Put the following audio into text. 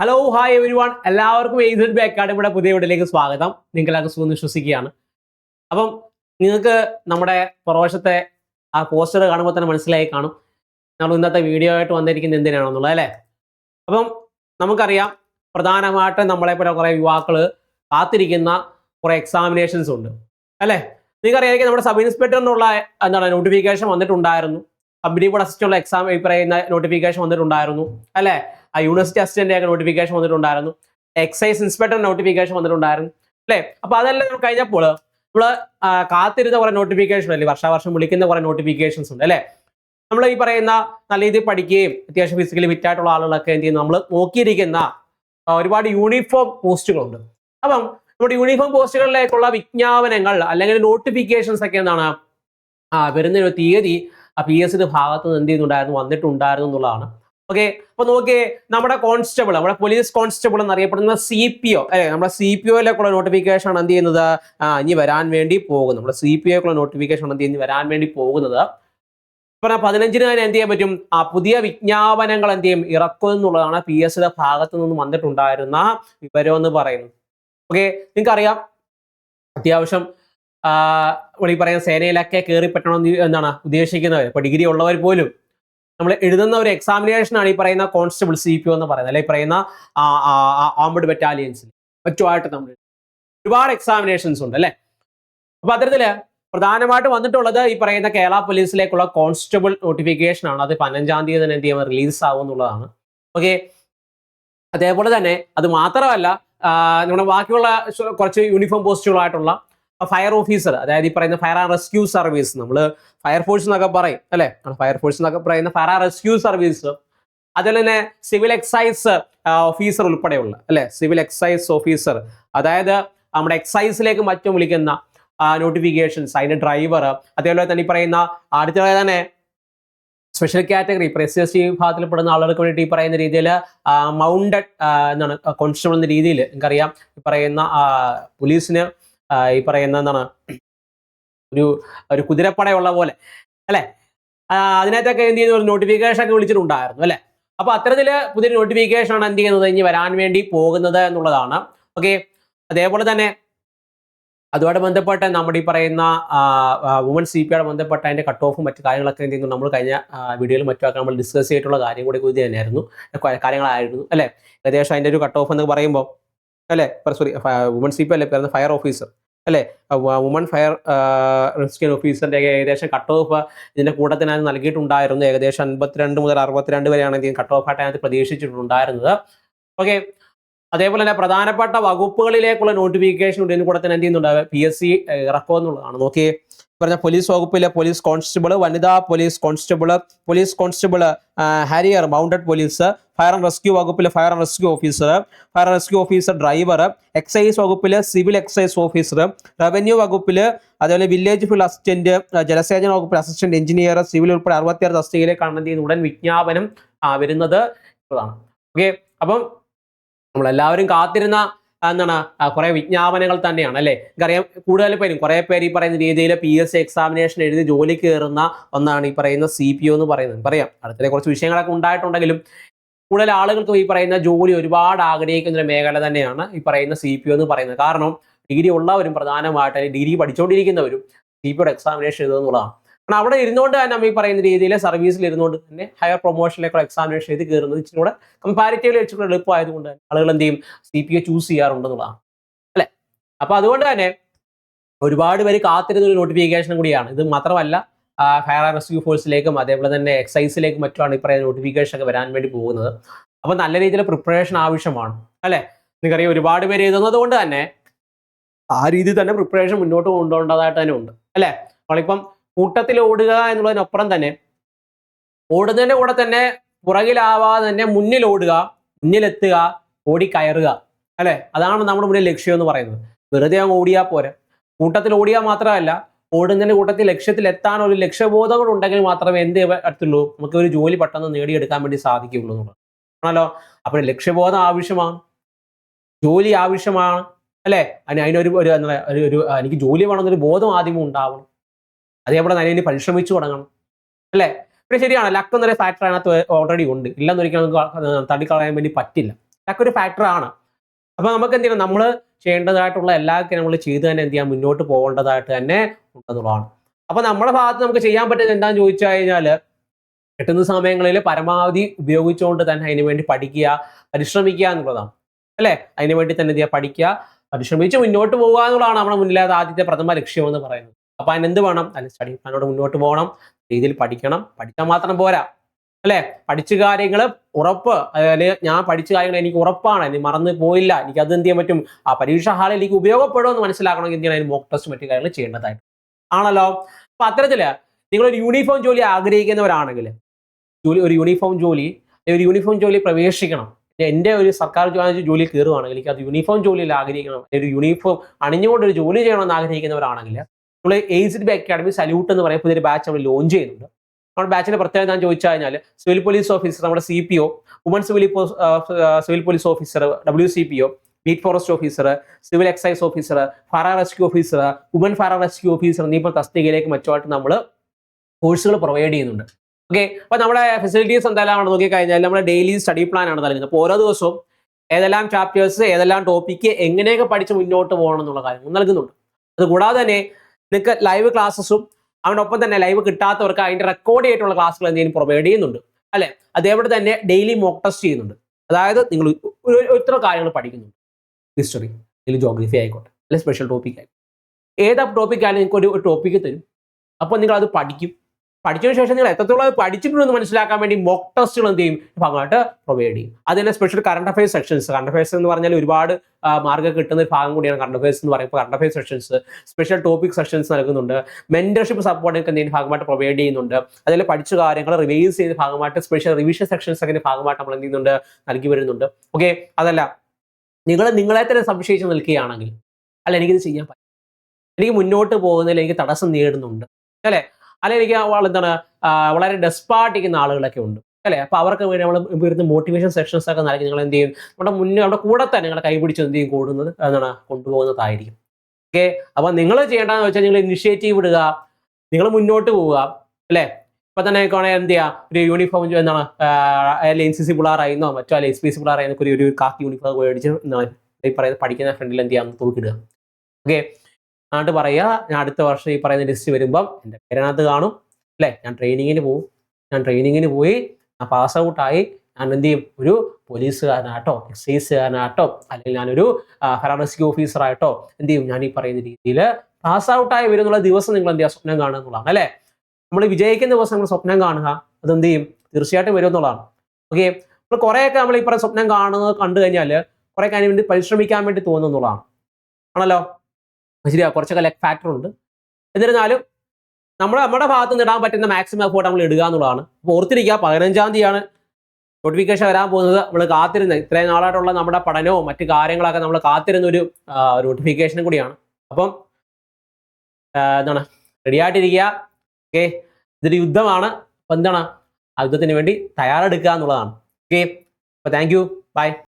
Hello hi every one എല്ലാവർക്കും എയ്സഡ് B അക്കാഡമിയുടെ പുതിയ വീട്ടിലേക്ക് സ്വാഗതം. നിങ്ങൾക്ക് സുഖം വിശ്വസിക്കുകയാണ്. അപ്പം നിങ്ങൾക്ക് നമ്മുടെ പുറവശത്തെ ആ പോസ്റ്റർ കാണുമ്പോൾ തന്നെ മനസ്സിലായി കാണും. നമ്മൾ ഇന്നത്തെ വീഡിയോ ആയിട്ട് വന്നിരിക്കുന്നത് എന്തിനാണെന്നുള്ളത് അല്ലേ? അപ്പം നമുക്കറിയാം പ്രധാനമായിട്ടും നമ്മളെ പോലെ കുറേ യുവാക്കൾ കാത്തിരിക്കുന്ന കുറേ എക്സാമിനേഷൻസ് ഉണ്ട്. അല്ലേ? നിങ്ങൾക്കറിയാമെങ്കിൽ നമ്മുടെ സബ് ഇൻസ്പെക്ടർ എന്നുള്ള എന്താണ് നോട്ടിഫിക്കേഷൻ വന്നിട്ടുണ്ടായിരുന്നു. കമ്പനി ബോർഡ് അസിസ്റ്റുള്ള എക്സാം പറയുന്ന നോട്ടിഫിക്കേഷൻ വന്നിട്ടുണ്ടായിരുന്നു. അല്ലേ? ആ യൂണിവേഴ്സിറ്റി അസിസ്റ്റന്റ് ഒക്കെ നോട്ടിഫിക്കേഷൻ വന്നിട്ടുണ്ടായിരുന്നു. എക്സൈസ് ഇൻസ്പെക്ടർ നോട്ടിഫിക്കേഷൻ വന്നിട്ടുണ്ടായിരുന്നു. അല്ലേ? അപ്പൊ അതെല്ലാം കഴിഞ്ഞപ്പോൾ നമ്മൾ ആ, കാത്തിരുന്ന കുറെ നോട്ടിഫിക്കേഷൻ അല്ലേ വർഷാവർഷം വിളിക്കുന്ന കുറെ നോട്ടിഫിക്കേഷൻസ് ഉണ്ട് അല്ലേ? നമ്മൾ ഈ പറയുന്ന നല്ല രീതിയിൽ പഠിക്കുകയും അത്യാവശ്യം ഫിസിക്കലി ഫിറ്റ് ആയിട്ടുള്ള ആളുകളൊക്കെ എന്ത് ചെയ്യുന്നു? നമ്മൾ നോക്കിയിരിക്കുന്ന ഒരുപാട് യൂണിഫോം പോസ്റ്റുകളുണ്ട് അപ്പം നമ്മുടെ യൂണിഫോം പോസ്റ്റുകളിലേക്കുള്ള വിജ്ഞാപനങ്ങൾ അല്ലെങ്കിൽ നോട്ടിഫിക്കേഷൻസ് ഒക്കെ എന്താണ്? ആ വരുന്ന ഒരു തീയതി ആ പി എസ് സിന്റെ ഭാഗത്ത് നിന്ന് എന്ത് ചെയ്യുന്നുണ്ടായിരുന്നു? വന്നിട്ടുണ്ടായിരുന്നു എന്നുള്ളതാണ്. ഓക്കെ അപ്പൊ നോക്കിയേ നമ്മുടെ കോൺസ്റ്റബിൾ നമ്മുടെ പോലീസ് കോൺസ്റ്റബിൾ എന്നറിയപ്പെടുന്ന സി പി ഒ അല്ലെ? നമ്മുടെ സി പി ഒയിലേക്കുള്ള നോട്ടിഫിക്കേഷൻ ആണ് എന്ത് ചെയ്യുന്നത് ആ ഇനി വരാൻ വേണ്ടി പോകുന്നത്. നമ്മുടെ സി പി ഒക്കുള്ള നോട്ടിഫിക്കേഷൻ ആണ് എന്ത് ചെയ്യുന്നത് വരാൻ വേണ്ടി പോകുന്നത്. പറഞ്ഞ പതിനഞ്ചിന് തന്നെ എന്ത് ചെയ്യാൻ പറ്റും? ആ പുതിയ വിജ്ഞാപനങ്ങൾ എന്ത് ചെയ്യും ഇറക്കും എന്നുള്ളതാണ് പി എസ് സിയുടെ ഭാഗത്ത് നിന്ന് വന്നിട്ടുണ്ടായിരുന്ന വിവരം എന്ന് പറയുന്നത്. ഓക്കെ നിങ്ങൾക്കറിയാം? അത്യാവശ്യം ഈ പറയുന്ന സേനയിലൊക്കെ കയറി പറ്റണം എന്താണ് ഉദ്ദേശിക്കുന്നവർ ഇപ്പൊ ഡിഗ്രി ഉള്ളവർ പോലും നമ്മൾ എഴുതുന്ന ഒരു എക്സാമിനേഷൻ ആണ് ഈ പറയുന്ന കോൺസ്റ്റബിൾ സി പി എന്ന് പറയുന്നത്. അല്ലെ ഈ പറയുന്ന ആംബഡ് ബറ്റാലിയൻസിൽ മറ്റുമായിട്ട് നമ്മൾ ഒരുപാട് എക്സാമിനേഷൻസ് ഉണ്ട് അല്ലെ? അപ്പൊ അത്തരത്തിൽ പ്രധാനമായിട്ട് വന്നിട്ടുള്ളത് ഈ പറയുന്ന കേരള പോലീസിലേക്കുള്ള കോൺസ്റ്റബിൾ നോട്ടിഫിക്കേഷൻ ആണ്. അത് പതിനഞ്ചാം തീയതി തന്നെ എന്ത് ചെയ്യുമ്പോൾ റിലീസ് ആവും എന്നുള്ളതാണ്. ഓക്കെ? അതേപോലെ തന്നെ അത് മാത്രമല്ല നമ്മുടെ ബാക്കിയുള്ള കുറച്ച് യൂണിഫോം പോസ്റ്റുകളായിട്ടുള്ള ഫയർ ഓഫീസർ അതായത് ഈ പറയുന്ന ഫയർ ആൻഡ് റെസ്ക്യൂ സർവീസ് നമ്മൾ ഫയർഫോഴ്സ് എന്നൊക്കെ പറയും അല്ലെ? ഫയർഫോഴ്സ് എന്നൊക്കെ പറയുന്ന ഫയർ ആൻഡ് റെസ്ക്യൂ സർവീസ് അതുപോലെ തന്നെ സിവിൽ എക്സൈസ് ഓഫീസർ ഉൾപ്പെടെയുള്ള അല്ലെ? സിവിൽ എക്സൈസ് ഓഫീസർ അതായത് നമ്മുടെ എക്സൈസിലേക്ക് മറ്റും വിളിക്കുന്ന നോട്ടിഫിക്കേഷൻസ് അതിന്റെ ഡ്രൈവർ അതേപോലെ തന്നെ ഈ പറയുന്ന അടുത്തതായി തന്നെ സ്പെഷ്യൽ കാറ്റഗറി ഇപ്പോൾ എസ് സി എസ് ടി വിഭാഗത്തിൽപ്പെടുന്ന ആളുകൾക്ക് വേണ്ടിയിട്ട് ഈ പറയുന്ന രീതിയിൽ മൗണ്ടഡ് എന്താണ് കോൺസ്റ്റബിൾ എന്ന രീതിയിൽ നിങ്ങൾക്കറിയാം ഈ പറയുന്ന പോലീസിന് ഈ പറയുന്ന എന്താണ്? ഒരു ഒരു കുതിരപ്പടയുള്ള പോലെ അല്ലെ? അതിനകത്തൊക്കെ എന്ത് ചെയ്യുന്ന? ഒരു നോട്ടിഫിക്കേഷൻ ഒക്കെ വിളിച്ചിട്ടുണ്ടായിരുന്നു അല്ലെ? അപ്പൊ അത്തരത്തിൽ പുതിയ നോട്ടിഫിക്കേഷൻ ആണ് എന്ത് ചെയ്യുന്നത്? ഇനി വരാൻ വേണ്ടി പോകുന്നത് എന്നുള്ളതാണ്. ഓക്കെ അതേപോലെ തന്നെ അതുമായിട്ട് ബന്ധപ്പെട്ട് നമ്മുടെ ഈ പറയുന്ന വുമൺ സി പി ആയിട്ട് ബന്ധപ്പെട്ട അതിന്റെ കട്ട് ഓഫും മറ്റു കാര്യങ്ങളൊക്കെ എന്ത് ചെയ്യുന്നു? നമ്മൾ കഴിഞ്ഞ വീഡിയോയിൽ മറ്റുമൊക്കെ നമ്മൾ ഡിസ്കസ് ചെയ്തിട്ടുള്ള കാര്യം കൂടി കൂടി തന്നെയായിരുന്നു കാര്യങ്ങളായിരുന്നു അല്ലെ? ഏകദേശം അതിന്റെ ഒരു കട്ട് ഓഫ് എന്ന് പറയുമ്പോൾ അല്ലെ? സോറി വുമൺ സി പി അല്ലേ ഫയർ ഓഫീസർ അല്ലേ? വുമൺ ഫയർ റെസ്ക്യൂ ഓഫീസറിന്റെ ഏകദേശം കട്ട് ഓഫ് ഇതിന്റെ കൂട്ടത്തിനകത്ത് നൽകിയിട്ടുണ്ടായിരുന്നു. ഏകദേശം അൻപത്തിരണ്ട് മുതൽ അറുപത്തിരണ്ട് വരെയാണ് ഇതിന് കട്ട് ഓഫ് ആയിട്ട് അതിനകത്ത് പ്രതീക്ഷിച്ചിട്ടുണ്ടായിരുന്നത്. ഓക്കെ അതേപോലെ തന്നെ പ്രധാനപ്പെട്ട വകുപ്പുകളിലേക്കുള്ള നോട്ടിഫിക്കേഷൻ ഇതിന് കൂടെ തന്നെ എന്ത് ചെയ്യുന്നുണ്ട്? പി എസ് സി ഇറക്കുക എന്നുള്ളതാണ് നോക്കിയേ. പറഞ്ഞ പോലീസ് വകുപ്പിലെ പോലീസ് കോൺസ്റ്റബിൾ വനിതാ police constable police constable harrier mounted police fire and rescue വകുപ്പിലെ fire and rescue officer fire and rescue officer driver excise വകുപ്പിലെ സിവിൽ എക്സൈസ് ഓഫീസർ റവന്യൂ വകുപ്പിൽ അതുപോലെ വില്ലേജ് ഫീൽഡ് അസിസ്റ്റന്റ് ജലസേചന വകുപ്പിൽ അസിസ്റ്റന്റ് എഞ്ചിനീയർ സിവിൽ ഉൾപ്പെടെ അറുപത്തിയാറ് തസ്തികയിലെ എന്ത് ചെയ്യുന്ന ഉടൻ വിജ്ഞാപനം വരുന്നത്. ഓക്കെ അപ്പം നമ്മളെല്ലാവരും കാത്തിരുന്ന എന്താണ്? കുറെ വിജ്ഞാപനങ്ങൾ തന്നെയാണ് അല്ലെ? നമുക്കറിയാം കൂടുതൽ പേരും കുറെ പേര് ഈ പറയുന്ന രീതിയിൽ പി എസ് സി എക്സാമിനേഷൻ എഴുതി ജോലി കയറുന്ന ഒന്നാണ് ഈ പറയുന്ന സി പി ഒ എന്ന് പറയുന്നത്. പറയാം അടുത്തിടെ കുറച്ച് വിഷയങ്ങളൊക്കെ ഉണ്ടായിട്ടുണ്ടെങ്കിലും കൂടുതൽ ആളുകൾക്ക് ഈ പറയുന്ന ജോലി ഒരുപാട് ആഗ്രഹിക്കുന്ന ഒരു മേഖല തന്നെയാണ് ഈ പറയുന്ന സി പി ഒ എന്ന് പറയുന്നത്. കാരണം ഡിഗ്രി ഉള്ളവരും പ്രധാനമായിട്ട് ഡിഗ്രി പഠിച്ചുകൊണ്ടിരിക്കുന്നവരും സി പി ഒയുടെ എക്സാമിനേഷൻ എഴുതുക എന്നുള്ളതാണ്. കാരണം അവിടെ ഇരുന്നുകൊണ്ട് തന്നെ നമ്മൾ ഈ പറയുന്ന രീതിയിൽ സർവീസിൽ ഇരുന്നുകൊണ്ട് തന്നെ ഹയർ പ്രൊമോഷനിലേക്കുള്ള എക്സാമിനേഷൻ എഴുതി കയറുന്നത് ഇച്ചിരി കൂടെ കമ്പാരിറ്റീവ്ലി ഇച്ചിരി കൂടെ എളുപ്പമായതുകൊണ്ട് തന്നെ ആളുകൾ എന്ത് ചെയ്യും? സി പി എ ചൂസ് ചെയ്യാറുണ്ടെന്നുള്ളതാണ് അല്ലേ? അപ്പൊ അതുകൊണ്ട് തന്നെ ഒരുപാട് പേര് കാത്തിരുന്ന ഒരു നോട്ടിഫിക്കേഷൻ കൂടിയാണ്. ഇത് മാത്രമല്ല ഫയർ ആൻഡ് റെസ്ക്യൂ ഫോഴ്സിലേക്കും അതേപോലെ തന്നെ എക്സൈസിലേക്കും മറ്റുമാണ് ഈ പറയുന്ന നോട്ടിഫിക്കേഷൻ ഒക്കെ വരാൻ വേണ്ടി പോകുന്നത്. അപ്പൊ നല്ല രീതിയിൽ പ്രിപ്പറേഷൻ ആവശ്യമാണ്. അല്ലേ? നിങ്ങൾക്കറിയാം ഒരുപാട് പേര് എഴുതുന്നത് കൊണ്ട് തന്നെ ആ രീതിയിൽ തന്നെ പ്രിപ്പറേഷൻ മുന്നോട്ട് കൊണ്ടുപോകേണ്ടതായിട്ട് തന്നെ ഉണ്ട്. അല്ലെ? നമ്മളിപ്പം കൂട്ടത്തിൽ ഓടുക എന്നുള്ളതിനപ്പുറം തന്നെ ഓടുന്നതിന്റെ കൂടെ തന്നെ പുറകിലാവാതെ തന്നെ മുന്നിൽ ഓടുക മുന്നിലെത്തുക കയറുക അല്ലെ? അതാണ് നമ്മുടെ മുന്നിൽ ലക്ഷ്യം എന്ന് പറയുന്നത്. വെറുതെ അങ്ങ് ഓടിയാൽ പോരെ. കൂട്ടത്തിൽ ഓടിയാൽ മാത്രമല്ല ഓടുന്നതിന്റെ കൂട്ടത്തിൽ ലക്ഷ്യത്തിൽ എത്താൻ ഒരു ഉണ്ടെങ്കിൽ മാത്രമേ എന്ത് പറ്റുള്ളൂ നമുക്ക് ഒരു ജോലി പെട്ടെന്ന് നേടിയെടുക്കാൻ വേണ്ടി സാധിക്കുകയുള്ളൂ എന്നുള്ളത്. ആണല്ലോ? അപ്പോൾ ലക്ഷ്യബോധം ആവശ്യമാണ്. ജോലി ആവശ്യമാണ്. അല്ലേ? അതിന് അതിനൊരു ഒരു എന്താ ഒരു എനിക്ക് ജോലി വേണമെന്നൊരു ബോധം ആദ്യമേ ഉണ്ടാവണം. അതേപോലെ തന്നെ ഇനി പരിശ്രമിച്ചു തുടങ്ങണം. അല്ലേ? പിന്നെ ശരിയാണ് ലക്ക് എന്നൊരു ഫാക്ടർ അതിനകത്ത് ഓൾറെഡി ഉണ്ട്. ഇല്ലെന്നൊരിക്കലും നമുക്ക് തള്ളിക്കളയാൻ വേണ്ടി പറ്റില്ല. ലക്ക് ഒരു ഫാക്ടറാണ് അപ്പൊ നമുക്ക് എന്ത് ചെയ്യണം? നമ്മൾ ചെയ്യേണ്ടതായിട്ടുള്ള എല്ലാ നമ്മൾ ചെയ്ത് തന്നെ എന്ത് ചെയ്യാം? മുന്നോട്ട് പോകേണ്ടതായിട്ട് തന്നെ ഉണ്ടെന്നുള്ളതാണ് അപ്പൊ നമ്മുടെ ഭാഗത്ത് നമുക്ക് ചെയ്യാൻ പറ്റുന്നത് എന്താണെന്ന് ചോദിച്ചു കഴിഞ്ഞാൽ കിട്ടുന്ന സമയങ്ങളിൽ പരമാവധി ഉപയോഗിച്ചുകൊണ്ട് തന്നെ അതിനു വേണ്ടി പഠിക്കുക പരിശ്രമിക്കുക എന്നുള്ളതാണ്. അല്ലേ? അതിനു വേണ്ടി തന്നെ എന്ത് ചെയ്യുക? പഠിക്കുക. പരിശ്രമിച്ച് മുന്നോട്ട് പോകുക എന്നുള്ളതാണ് നമ്മുടെ മുന്നിലാത്ത ആദ്യത്തെ പ്രഥമ ലക്ഷ്യം എന്ന് പറയുന്നത്. അപ്പൊ അതിനെന്ത് വേണം? അതിന് സ്റ്റഡി പ്ലാനോട് മുന്നോട്ട് പോകണം. രീതിയിൽ പഠിക്കണം. പഠിച്ചാൽ മാത്രം പോരാ. അല്ലെ? പഠിച്ച കാര്യങ്ങൾ ഉറപ്പ്. അതായത് ഞാൻ പഠിച്ച കാര്യങ്ങൾ എനിക്ക് ഉറപ്പാണ്. എനിക്ക് മറന്നു പോയില്ല. എനിക്ക് അത് എന്ത് ചെയ്യാൻ പറ്റും? ആ പരീക്ഷ ഹാളിൽ എനിക്ക് ഉപയോഗപ്പെടുമെന്ന് മനസ്സിലാക്കണമെങ്കിൽ എന്ത് ചെയ്യണം മോക്ക് ടെസ്റ്റ് മറ്റു കാര്യങ്ങൾ ചെയ്യേണ്ടതായിട്ട്. ആണല്ലോ? അപ്പൊ അത്തരത്തിൽ ഒരു യൂണിഫോം ജോലി ആഗ്രഹിക്കുന്നവരാണെങ്കിൽ ജോലി ഒരു യൂണിഫോം ജോലി ഒരു യൂണിഫോം ജോലി പ്രവേശിക്കണം. എന്റെ ഒരു സർക്കാർ ജോലി കയറുവാണെങ്കിൽ എനിക്ക് അത് യൂണിഫോം ജോലിയിൽ ആഗ്രഹിക്കണം. ഒരു യൂണിഫോം അണിഞ്ഞുകൊണ്ട് ഒരു ജോലി ചെയ്യണമെന്ന് ആഗ്രഹിക്കുന്നവരാണെങ്കിൽ നമ്മൾ എയ്സ്ഡ് ബി അക്കാഡമി സല്യൂട്ട് എന്ന് പറയുന്ന പുതിയൊരു ബാച്ച് നമ്മൾ ലോഞ്ച് ചെയ്യുന്നുണ്ട്. നമ്മുടെ ബാച്ചിന്റെ പ്രത്യേകത ഞാൻ ചോദിച്ചു കഴിഞ്ഞാൽ സിവിൽ പോലീസ് ഓഫീസർ നമ്മുടെ C P O woman civil civil police officer W C P O beat forest officer civil excise officer fire rescue officer woman fire rescue officer എന്നീ തസ്തികയിലേക്ക് മറ്റുമായിട്ട് നമ്മൾ കോഴ്സുകൾ പ്രൊവൈഡ് ചെയ്യുന്നുണ്ട്. ഓക്കെ അപ്പോൾ നമ്മുടെ ഫെസിലിറ്റീസ് എന്തെല്ലാം നോക്കിക്കഴിഞ്ഞാൽ നമ്മുടെ ഡെയിലി സ്റ്റഡി പ്ലാൻ ആണ് നൽകുന്നത് അപ്പോൾ ഓരോ ദിവസവും ഏതെല്ലാം ചാപ്റ്റേഴ്സ് ഏതെല്ലാം ടോപ്പിക്ക് എങ്ങനെയൊക്കെ പഠിച്ച് മുന്നോട്ട് പോകണം എന്നുള്ള കാര്യങ്ങൾ നൽകുന്നുണ്ട്. അതുകൂടാതെ തന്നെ നിങ്ങൾക്ക് ലൈവ് ക്ലാസ്സസും അവനൊപ്പം തന്നെ ലൈവ് കിട്ടാത്തവർക്ക് അതിന്റെ റെക്കോർഡ് ചെയ്തിട്ടുള്ള ക്ലാസ്സുകൾ എന്തെങ്കിലും പ്രൊവൈഡ് ചെയ്യുന്നുണ്ട് അല്ലെ? അതേപോലെ തന്നെ ഡെയിലി മോക്ക് ടെസ്റ്റ് ചെയ്യുന്നുണ്ട്. അതായത് നിങ്ങൾ ഇത്ര കാര്യങ്ങൾ പഠിക്കുന്നുണ്ട്. ഹിസ്റ്ററി അല്ലെങ്കിൽ ജോഗ്രഫി ആയിക്കോട്ടെ അല്ലെങ്കിൽ സ്പെഷ്യൽ ടോപ്പിക് ആയിക്കോട്ടെ ഏതാ ടോപ്പിക് ആയാലും നിങ്ങൾക്ക് ഒരു ടോപ്പിക്ക് തരും. അപ്പോൾ നിങ്ങൾ അത് പഠിക്കും. പഠിച്ചതിന് ശേഷം നിങ്ങൾ എത്രത്തോളം പഠിച്ചിട്ടുണ്ടെന്ന് മനസ്സിലാക്കാൻ വേണ്ടി മോക്ക് ടെസ്റ്റുകൾ എന്ത് ചെയ്യും? ഭാഗമായിട്ട് പ്രൊവൈഡ് ചെയ്യും. അത് തന്നെ special current affairs sections current affairs എന്ന് പറഞ്ഞാൽ ഒരുപാട് മാർഗം കിട്ടുന്ന ഒരു ഭാഗം കൂടിയാണ് കറണ്ട് അഫയേഴ്സ് എന്ന് പറയുമ്പോൾ current affairs sections special topic sections നൽകുന്നുണ്ട്. മെന്റർഷിപ്പ് സപ്പോർട്ട് ഒക്കെ എന്തെങ്കിലും ഭാഗമായിട്ട് പ്രൊവൈഡ് ചെയ്യുന്നുണ്ട്. അതിൽ പഠിച്ച കാര്യങ്ങൾ റിവൈസ് ചെയ്യുന്ന ഭാഗമായിട്ട് സ്പെഷ്യൽ റിവിഷൻ സെക്ഷൻസ് ഒക്കെ ഭാഗമായിട്ട് നമ്മൾ എന്ത് ചെയ്യുന്നുണ്ട്? നൽകി വരുന്നുണ്ട്. ഓക്കെ അതല്ല നിങ്ങൾ നിങ്ങളെ തന്നെ സംശയിച്ച് നിൽക്കുകയാണെങ്കിൽ അല്ല എനിക്കിത് ചെയ്യാൻ പറ്റും എനിക്ക് മുന്നോട്ട് പോകുന്നതിൽ എനിക്ക് തടസ്സം നേടുന്നുണ്ട് അല്ലെ? അല്ലെ എനിക്ക് എന്താണ് വളരെ ഡെസ്പാട്ടിക്കുന്ന ആളുകളൊക്കെ ഉണ്ട്. അല്ലേ? അപ്പോൾ അവർക്ക് വേണ്ടി നമ്മൾ വരുന്ന മോട്ടിവേഷൻ സെക്ഷൻസ് ഒക്കെ നൽകി നിങ്ങൾ എന്ത് ചെയ്യും? നമ്മുടെ മുന്നേ നമ്മുടെ കൂടെ തന്നെ നിങ്ങളെ കൈപിടിച്ച് എന്ത് ചെയ്യും? കൂടുന്നത് എന്താണ് കൊണ്ടുപോകുന്നതായിരിക്കും. ഓക്കെ അപ്പോൾ നിങ്ങൾ ചെയ്യേണ്ടതെന്ന് വെച്ചാൽ നിങ്ങൾ ഇനിഷ്യേറ്റീവ് ഇടുക നിങ്ങൾ മുന്നോട്ട് പോവുക അല്ലെ? ഇപ്പൊ തന്നെ നോക്കുകയാണെങ്കിൽ എന്ത് ചെയ്യുക ഒരു യൂണിഫോം എന്താണ് അല്ലെ എൻ സി സി പിള്ളേറായിരുന്നോ മറ്റോ അല്ലെ എസ് പി സി പിള്ളേറായിരുന്നോ ഒരു ഒരു കാക്കി യൂണിഫോം മേടിച്ച് എന്താണ് ഈ പറയുന്ന പഠിക്കുന്ന ഫ്രണ്ടിൽ എന്ത് ചെയ്യാം? തൂക്കിടുക ഓക്കെ എന്നിട്ട് പറയുക ഞാൻ അടുത്ത വർഷം ഈ പറയുന്ന ലിസ്റ്റ് വരുമ്പം എന്റെ പേരിനകത്ത് കാണും അല്ലേ? ഞാൻ ട്രെയിനിങ്ങിന് പോകും ഞാൻ ട്രെയിനിങ്ങിന് പോയി ഞാൻ പാസ് ഔട്ടായി ഞാൻ എന്ത് ചെയ്യും? ഒരു പോലീസുകാരനായിട്ടോ എക്സൈസുകാരനായിട്ടോ അല്ലെങ്കിൽ ഞാനൊരു ഫയർ ഓഫീസറായിട്ടോ എന്ത് ചെയ്യും? ഞാൻ ഈ പറയുന്ന രീതിയിൽ പാസ് ഔട്ടായി വരുന്നുള്ള ദിവസം നിങ്ങൾ എന്ത് ചെയ്യുക? സ്വപ്നം കാണുക എന്നുള്ളതാണ് അല്ലേ? നമ്മൾ വിജയിക്കുന്ന ദിവസം നമ്മൾ സ്വപ്നം കാണുക അത് എന്ത് ചെയ്യും? തീർച്ചയായിട്ടും വരും എന്നുള്ളതാണ്. ഓക്കെ? നമ്മൾ കുറേയൊക്കെ നമ്മൾ ഈ പറയുന്ന സ്വപ്നം കാണുന്നത് കണ്ടു കഴിഞ്ഞാൽ കുറേ കാര്യം വേണ്ടി പരിശ്രമിക്കാൻ വേണ്ടി തോന്നുന്നുള്ളതാണ് ആണല്ലോ? ശരിയാ കുറച്ചൊക്കെ ലെക് ഫാക്ടർ ഉണ്ട്. എന്നിരുന്നാലും നമ്മൾ നമ്മുടെ ഭാഗത്ത് നിന്ന് ഇടാൻ പറ്റുന്ന മാക്സിമം എഫോർട്ട് നമ്മൾ ഇടുക എന്നുള്ളതാണ്. അപ്പോൾ ഓർത്തിരിക്കുക പതിനഞ്ചാം തീയതിയാണ് നോട്ടിഫിക്കേഷൻ വരാൻ പോകുന്നത്. നമ്മൾ കാത്തിരുന്ന ഇത്രയും നാളായിട്ടുള്ള നമ്മുടെ പഠനവും മറ്റു കാര്യങ്ങളൊക്കെ നമ്മൾ കാത്തിരുന്ന ഒരു നോട്ടിഫിക്കേഷനും കൂടിയാണ്. അപ്പം എന്താണ്? റെഡി ആയിട്ടിരിക്കുക. ഓക്കെ ഇതൊരു യുദ്ധമാണ്. അപ്പം എന്താണ്? ആ യുദ്ധത്തിന് വേണ്ടി തയ്യാറെടുക്കുക എന്നുള്ളതാണ്. ഓക്കെ അപ്പോൾ താങ്ക് യു ബൈ